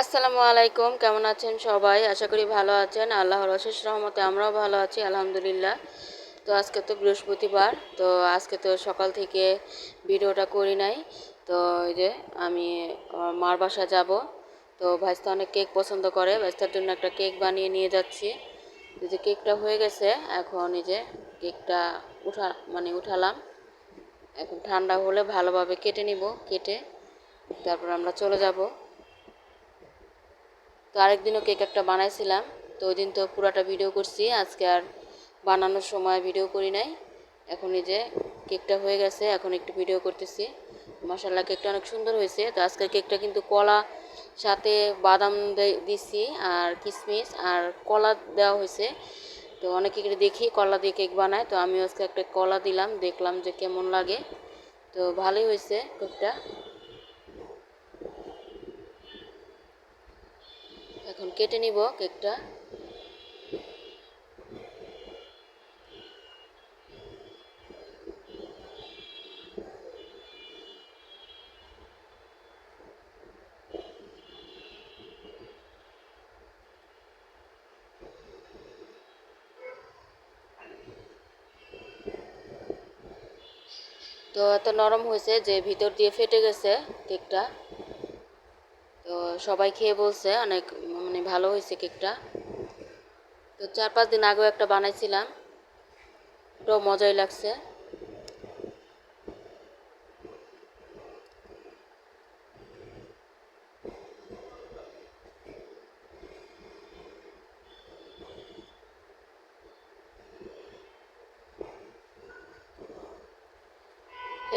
আসসালামু আলাইকুম, কেমন আছেন সবাই? আশা করি ভালো আছেন। আল্লাহর অশেষ রহমতে আমরাও ভালো আছি, আলহামদুলিল্লাহ। তো আজকে তো বৃহস্পতিবার, তো আজকে তো সকাল থেকে ভিডিওটা করি নাই। তো এই যে আমি মার বাসা যাব। তো ভাইস্তা অনেক কেক পছন্দ করে, ভাইস্তার জন্য একটা কেক বানিয়ে নিয়ে যাচ্ছি। যে কেকটা হয়ে গেছে, এখন এই যে কেকটা উঠা মানে উঠালাম। এখন ঠান্ডা হলে ভালোভাবে কেটে নিব, কেটে তারপর আমরা চলে যাব। তো আরেকদিনও কেক একটা বানাইছিলাম, তো ওই দিন তো পুরাটা ভিডিও করছি, আজকে আর বানানোর সময় ভিডিও করি নাই। এখন এই যে কেকটা হয়ে গেছে, এখন একটু ভিডিও করতেছি। মশাল্লা কেকটা অনেক সুন্দর হয়েছে। তো আজকের কেকটা কিন্তু কলা সাথে বাদাম দিছি আর কিশমিশ আর কলা দেওয়া হয়েছে। তো অনেকে দেখি কলা দিয়ে কেক বানায়, তো আমি আজকে একটা কলা দিলাম, দেখলাম যে কেমন লাগে। তো ভালোই হয়েছে কেকটা। এখন কেটে নিব কেকটা। তো এত নরম হয়েছে যে ভিতর দিয়ে ফেটে গেছে কেকটা। তো সবাই খেয়ে বলছে, অনেক মানে ভালো হয়েছে কেকটা। তো চার পাঁচ দিন আগেও একটা বানাইছিলাম। ওটাও মজাই লাগছে।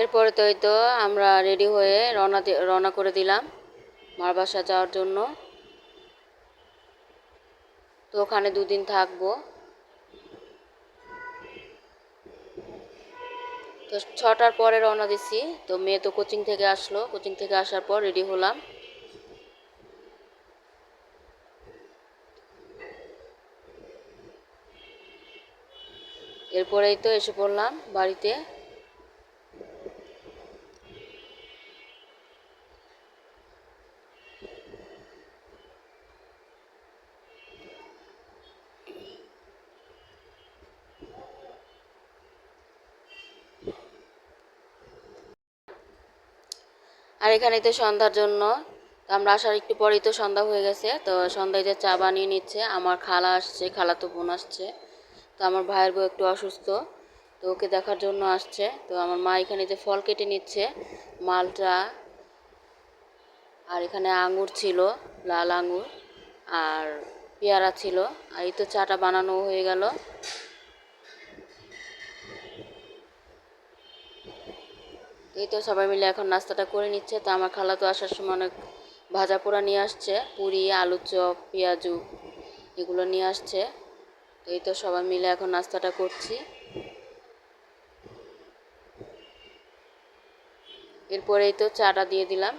এরপরে তো তো আমরা রেডি হয়ে রওনা রওনা করে দিলাম। মার বাসা যাওয়ার জন্য। তো ওখানে দুদিন থাকব। তো ছটার পরে রওনা দিছি। তো মেয়ে তো কোচিং থেকে আসলো। কোচিং থেকে আসার পর রেডি হলাম। এরপরেই তো এসে পড়লাম বাড়িতে আর এখানে তো সন্ধ্যার জন্য। তো আমরা আসার একটু পরেই তো সন্ধ্যা হয়ে গেছে। তো সন্ধ্যায় যে চা বানিয়ে নিচ্ছে, আমার খালা আসছে খালা তো বোন আসছে। তো আমার ভাইয়ের বউ একটু অসুস্থ, তো ওকে দেখার জন্য আসছে। তো আমার মা এখানে যে ফল কেটে নিচ্ছে, মালটা, আর এখানে আঙুর ছিল, লাল আঙুর, আর পেয়ারা ছিল। আর এই তো চাটা বানানো হয়ে গেল। এই তো সবাই মিলে এখন নাস্তাটা করে নিচ্ছে। তো আমার খালা তো আসার সময় অনেক ভাজা পোড়া নিয়ে আসছে, পুরি, আলু চপ, পেঁয়াজু এগুলো নিয়ে আসছে। তো এই তো সবাই মিলে এখন নাস্তাটা করছি। এরপরে এই তো চাটা দিয়ে দিলাম।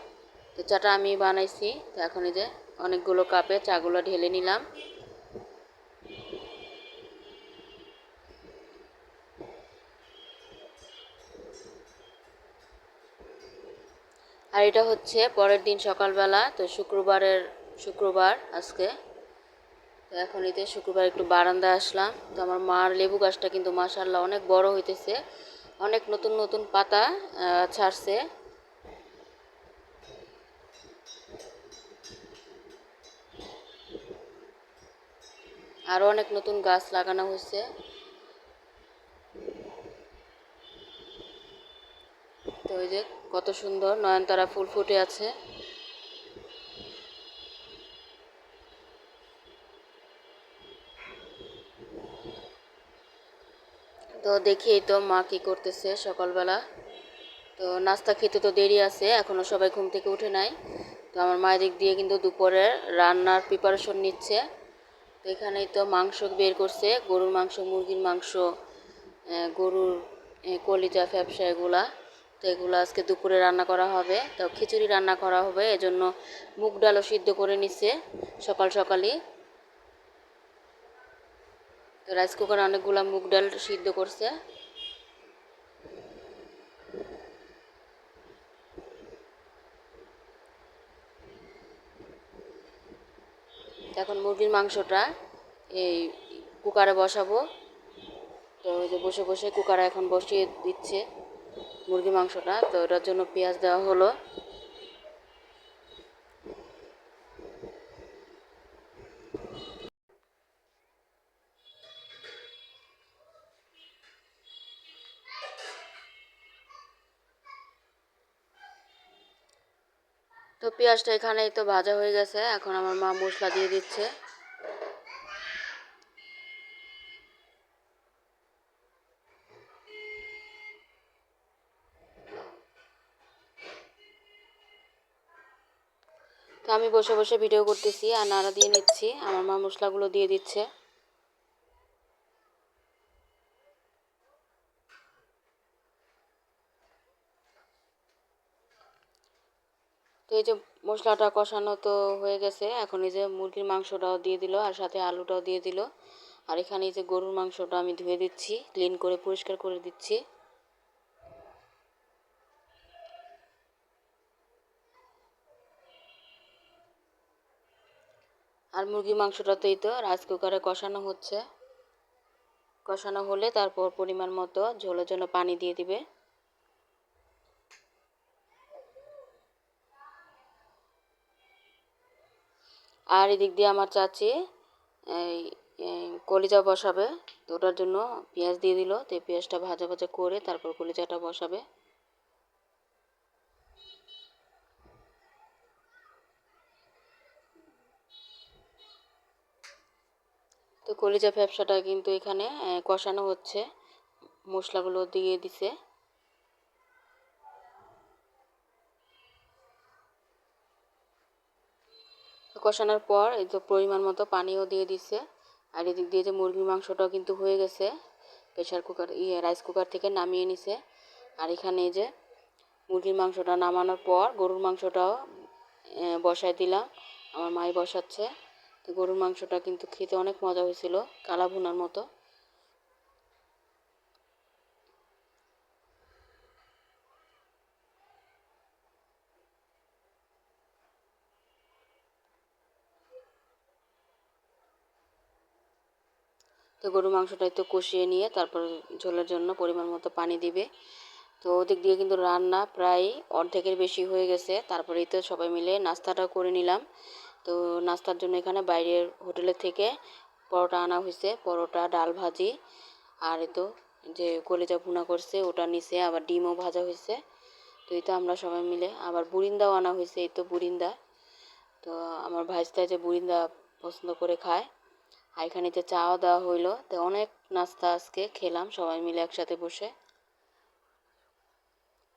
তো চাটা আমি বানাইছি। তো এখন এই যে অনেকগুলো কাপে চাগুলো ঢেলে নিলাম। আর এটা হচ্ছে পরের দিন সকালবেলা, তো শুক্রবারের শুক্রবার আজকে। তো এখন এতে শুক্রবার একটু বারান্দা আসলাম, তো আমার মার লেবু গাছটা কিন্তু মাসাল্লাহ অনেক বড় হইতেছে, অনেক নতুন নতুন পাতা ছাড়ছে। আরও অনেক নতুন গাছ লাগানো হয়েছে তো ওই যে কত সুন্দর নয়নতারা ফুল ফুটে আছে। তো দেখি তো মা কি করতেছে সকালবেলা। তো নাস্তা খেতে তো দেরি আছে এখনও সবাই ঘুম থেকে উঠে নাই। তো আমার মায়ের দিক দিয়ে কিন্তু দুপুরে রান্নার প্রিপারেশন নিচ্ছে। তো এখানেই তো মাংস বের করছে, গরুর মাংস, মুরগির মাংস গরুর কলিজা, ফ্যাপসা, এগুলা। তো এগুলো আজকে দুপুরে রান্না করা হবে। তো খিচুড়ি রান্না করা হবে, এজন্য মুগ ডালও সিদ্ধ করে নিচ্ছে সকাল সকালই। তো রাইস কুকারে অনেকগুলো মুগ ডাল সিদ্ধ করছে। এখন মুরগির মাংসটা এই কুকারে বসাবো। তো ওই যে বসে বসে কুকারে এখন বসিয়ে দিচ্ছে। মুরগির মাংসটা। তো ওটার জন্য পেঁয়াজ দেওয়া হলো। তো পেঁয়াজটা এখানেই তো ভাজা হয়ে গেছে। এখন আমার মা মশলা দিয়ে দিচ্ছে। তো আমি বসে বসে ভিডিও করতেছি আর নাড়া দিয়ে নিচ্ছি। আমার মা মশলাগুলো দিয়ে দিচ্ছে। তো এই যে মশলাটা কষানো তো হয়ে গেছে, এখন এই যে মুরগির মাংসটাও দিয়ে দিল আর সাথে আলুটাও দিয়ে দিল। আর এখানে এই যে গরুর মাংসটা আমি ধুয়ে দিচ্ছি ক্লিন করে পরিষ্কার করে দিচ্ছি। আর মুরগির মাংসটা তো এই তো রাইস কুকারে কষানো হচ্ছে। কষানো হলে তারপর পরিমাণ মতো ঝোলের জন্য পানি দিয়ে দিবে। আর এদিক দিয়ে আমার চাচি এই কলিজা বসাবে, তো ওটার জন্য পেঁয়াজ দিয়ে দিল। তো পেঁয়াজটা ভাজা ভাজা করে তারপর কলিজাটা বসাবে। তো কলিজা ব্যবসাটা কিন্তু এখানে কষানো হচ্ছে। মশলাগুলো দিয়ে দিছে। কষানোর পর এই তো পরিমাণ মতো পানিও দিয়ে দিছে। আর এদিক দিয়ে যে মুরগির মাংসটাও কিন্তু হয়ে গেছে। প্রেশার কুকার ইয়ে রাইস কুকার থেকে নামিয়ে নিছে। আর এখানে যে মুরগির মাংসটা নামানোর পর গরুর মাংসটাও বসায় দিলাম। আমার মাই বসাচ্ছে। গরুর মাংসটা কিন্তু খেতে অনেক মজা হয়েছিল কালা ভুনার মতো। তো গরুর মাংসটা একটু কষিয়ে নিয়ে তারপর ঝোলের জন্য পরিমাণ মতো পানি দিবে। তো ওদিক দিয়ে কিন্তু রান্না প্রায় অর্ধেকের বেশি হয়ে গেছে, তারপরেই তো সবাই মিলে নাস্তাটা করে নিলাম। তো নাস্তার জন্য এখানে বাইরের হোটেলের থেকে পরোটা আনা হয়েছে, পরোটা, ডাল ভাজি। আর এ তো যে কলেজা ভুনা করছে, ওটা নিচে আবার ডিমও ভাজা হয়েছে। তো এই তো আমরা সবাই মিলে, আবার বুরিন্দাও আনা হয়েছে, এই তো বুরিন্দা। তো আমার ভাইস্তায় যে বুরিন্দা পছন্দ করে খায়, আর এখানে যে চাও দেওয়া হইল, তো অনেক নাস্তা আজকে খেলাম সবাই মিলে একসাথে বসে।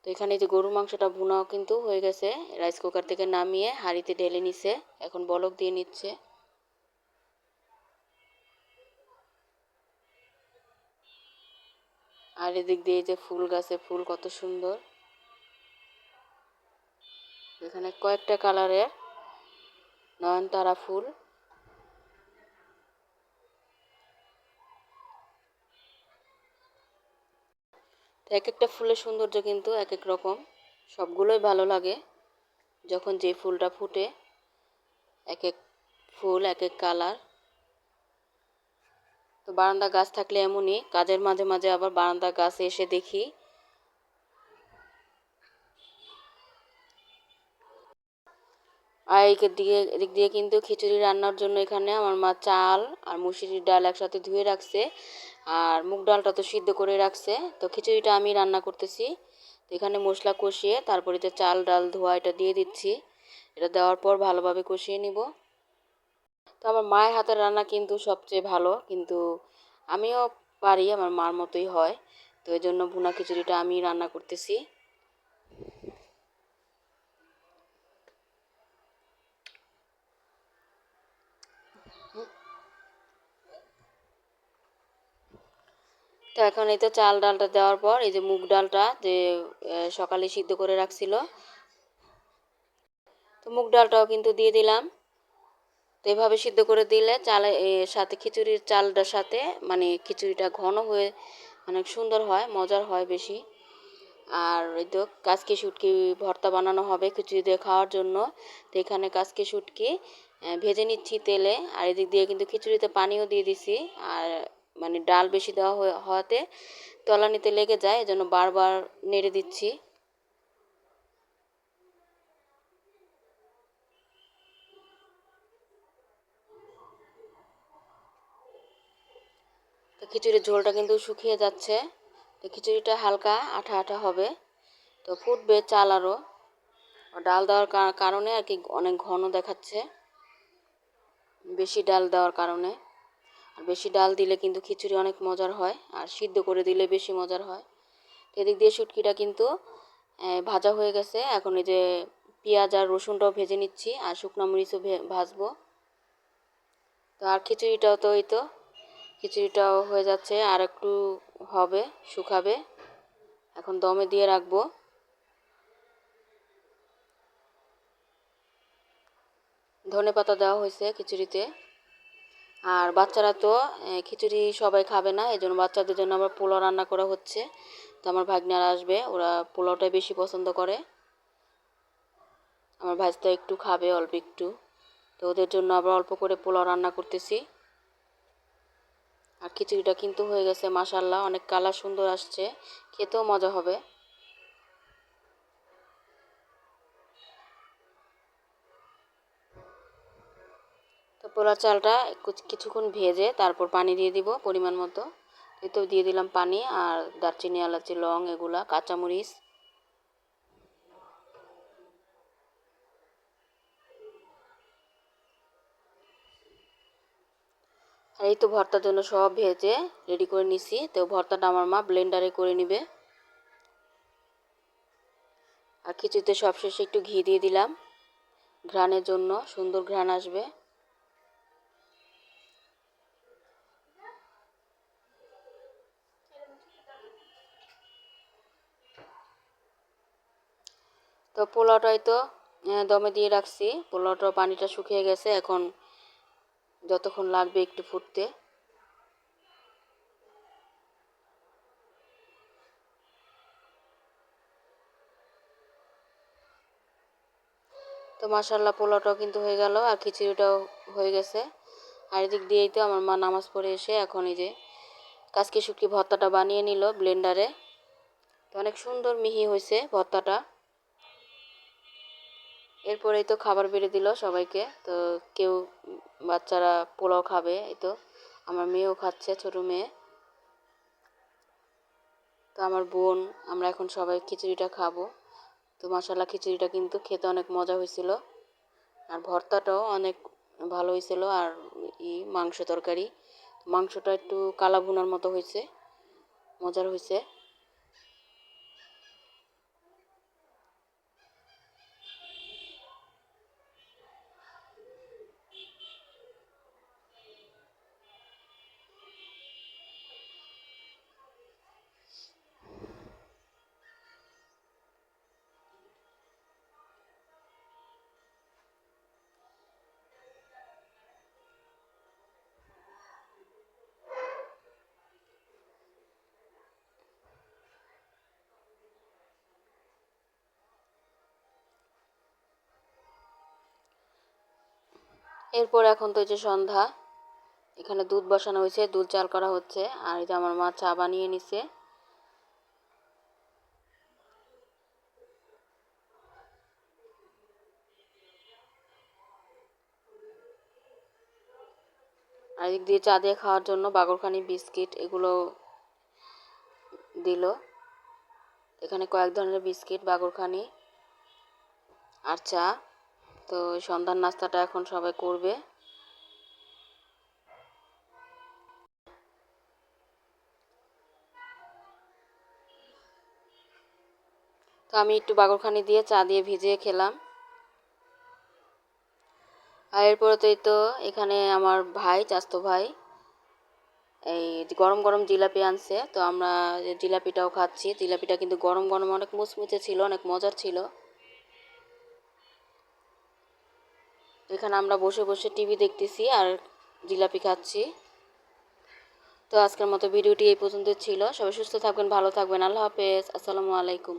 তো এখানে যে গরুর মাংসটা ভুনাও কিন্তু হয়ে গেছে। রাইস কুকার থেকে নামিয়ে হাঁড়িতে ঢেলে নিছে। এখন বলক দিয়ে নিচ্ছে। আর এদিক দিয়ে যে ফুল গাছে ফুল কত সুন্দর। এখানে কয়েকটা কালারের নয়নতারা ফুল। এক একটা ফুলের সৌন্দর্য কিন্তু এক এক রকম। সবগুলোই ভালো লাগে। যখন যে ফুলটা ফুটে এক এক ফুল এক এক কালার। তো বারান্দা গাছ থাকলে এমনই, কাজের মাঝে মাঝে আবার বারান্দা গাছে এসে দেখি। আর এদিক দিয়ে এদিক দিয়ে কিন্তু খিচুড়ি রান্নার জন্য এখানে আমার মা চাল আর মুসুরির ডাল একসাথে ধুয়ে রাখছে। আর মুগ ডালটা তো সিদ্ধ করে রাখছে, তো খিচুড়িটা আমি রান্না করতেছি। তো এখানে মশলা কষিয়ে তারপরে যে চাল, ডাল, ধোয়া এটা দিয়ে দিচ্ছি। এটা দেওয়ার পর ভালোভাবে কষিয়ে নিব। তো আমার মায়ের হাতের রান্না কিন্তু সবচেয়ে ভালো, কিন্তু আমিও পারি, আমার মার মতোই হয়। তো এই জন্য ভুনা খিচুড়িটা আমি রান্না করতেছি। তো এখন এই তো চাল ডালটা দেওয়ার পর এই যে মুগ ডালটা যে সকালে সিদ্ধ করে রাখছিল। তো মুগ ডালটাও কিন্তু দিয়ে দিলাম। তো এভাবে সিদ্ধ করে দিলে চালে সাথে খিচুড়ির চালটার সাথে মানে খিচুড়িটা ঘন হয়ে অনেক সুন্দর হয়, মজার হয় বেশি। আর এই তো কাজকি শুটকি ভর্তা বানানো হবে খিচুড়ি দিয়ে খাওয়ার জন্য। তো এখানে কাজকি শুটকি ভেজে নিচ্ছি তেলে। আর এদিক দিয়ে কিন্তু খিচুড়িতে পানিও দিয়ে দিছি। আর মানে ডাল বেশি দেওয়া হওয়াতে তলানিতে লেগে যায়, এজন্য বারবার নেড়ে দিচ্ছি। তো খিচুড়ির ঝোলটা কিন্তু শুকিয়ে যাচ্ছে। তো খিচুড়িটা হালকা আঠা আঠা হবে। তো ফুটবে চাল আরও। ডাল দেওয়ার কারণে আর কি অনেক ঘন দেখাচ্ছে। বেশি ডাল দেওয়ার কারণে। আর বেশি ডাল দিলে কিন্তু খিচুড়ি অনেক মজার হয়, আর সিদ্ধ করে দিলে বেশি মজার হয়। এদিক দিয়ে শুটকিটা কিন্তু ভাজা হয়ে গেছে। এখন এই যে পেঁয়াজ আর রসুনটাও ভেজে নিচ্ছি, আর শুকনো মরিচও ভাজবো। তো আর খিচুড়িটাও তো ওই তো, খিচুড়িটাও হয়ে যাচ্ছে, আর একটু হবে, শুকাবে। এখন দমে দিয়ে রাখব। ধনে পাতা দেওয়া হয়েছে খিচুড়িতে। আর বাচ্চারা তো খিচুড়ি সবাই খাবে না এই জন্য বাচ্চাদের জন্য আবার পোলাও রান্না করা হচ্ছে। তো আমার ভাগ্নারা আসবে, ওরা পোলাওটাই বেশি পছন্দ করে। আমার ভাজটা একটু খাবে, অল্প একটু। তো ওদের জন্য আবার অল্প করে পোলাও রান্না করতেছি। আর খিচুড়িটা কিন্তু হয়ে গেছে মাসাল্লাহ অনেক কালার সুন্দর আসছে, খেতেও মজা হবে। তো পোলার চালটা কিছুক্ষণ ভেজে তারপর পানি দিয়ে দিব পরিমাণ মতো। এই তো দিয়ে দিলাম পানি আর দারচিনি, এলাচি, লং এগুলা, কাঁচামরিচ। আর এই তো ভর্তার জন্য সব ভেজে রেডি করে নিছি। তো ভর্তাটা আমার মা ব্লেন্ডারে করে নিবে। আর খিচুড়িতে সবশেষে একটু ঘি দিয়ে দিলাম। ঘ্রাণের জন্য সুন্দর ঘ্রাণ আসবে। পোলাওটাই তো দমে দিয়ে রাখছি। পোলাওটার পানিটা শুকিয়ে গেছে, এখন যতক্ষণ লাগবে একটু ফুটতে। তো মাসাল্লাহ পোলাওটাও কিন্তু হয়ে গেল, আর খিচুড়িটাও হয়ে গেছে। আর এদিক দিয়েই তো আমার মা নামাজ পড়ে এসে এখন এই যে কাজকে শুকি ভর্তাটা বানিয়ে নিল ব্লেন্ডারে। তো অনেক সুন্দর মিহি হয়েছে ভর্তাটা। এরপরেই তো খাবার বেড়ে দিল সবাইকে। তো কেউ বাচ্চারা পোলাও খাবে, এই তো। আমার মেয়েও খাচ্ছে, ছোটো মেয়ে। তো আমার বোন, আমরা এখন সবাই খিচুড়িটা খাব। তো মশালা খিচুড়িটা কিন্তু খেতে অনেক মজা হয়েছিল। আর ভর্তাটাও অনেক ভালো হয়েছিল, আর ই মাংস তরকারি। মাংসটা একটু কালা ভুনার মতো হয়েছে, মজার হয়েছে। এরপর এখন তো যে সন্ধ্যা, এখানে দুধ বসানো হয়েছে, দুধ চাল করা হচ্ছে, আর এই যে আমার মা চা বানিয়ে নিছে। আর এদিক দিয়ে চা দিয়ে খাওয়ার জন্য বাগরখানি, বিস্কিট এগুলো দিল। এখানে কয়েক ধরনের বিস্কিট, বাগরখানি আর চা। তো সন্ধ্যার নাস্তাটা এখন সবাই করবে। তো আমি একটু বাগরখানি দিয়ে চা দিয়ে ভিজিয়ে খেলাম। আর এরপরে তো এই তো এখানে আমার ভাই, চাস্তো ভাই, এই গরম গরম জিলাপি আনছে। তো আমরা জিলাপিটাও খাচ্ছি। জিলাপিটা কিন্তু গরম গরম অনেক মুচমুচে ছিল, অনেক মজার ছিল। এখানে আমরা বসে বসে টিভি দেখতেছি আর জিলাপি খাচ্ছি। তো আজকের মতো ভিডিওটি এই পর্যন্ত ছিল। সবাই সুস্থ থাকবেন, ভালো থাকবেন। আল্লাহ হাফেজ। আসসালামু আলাইকুম।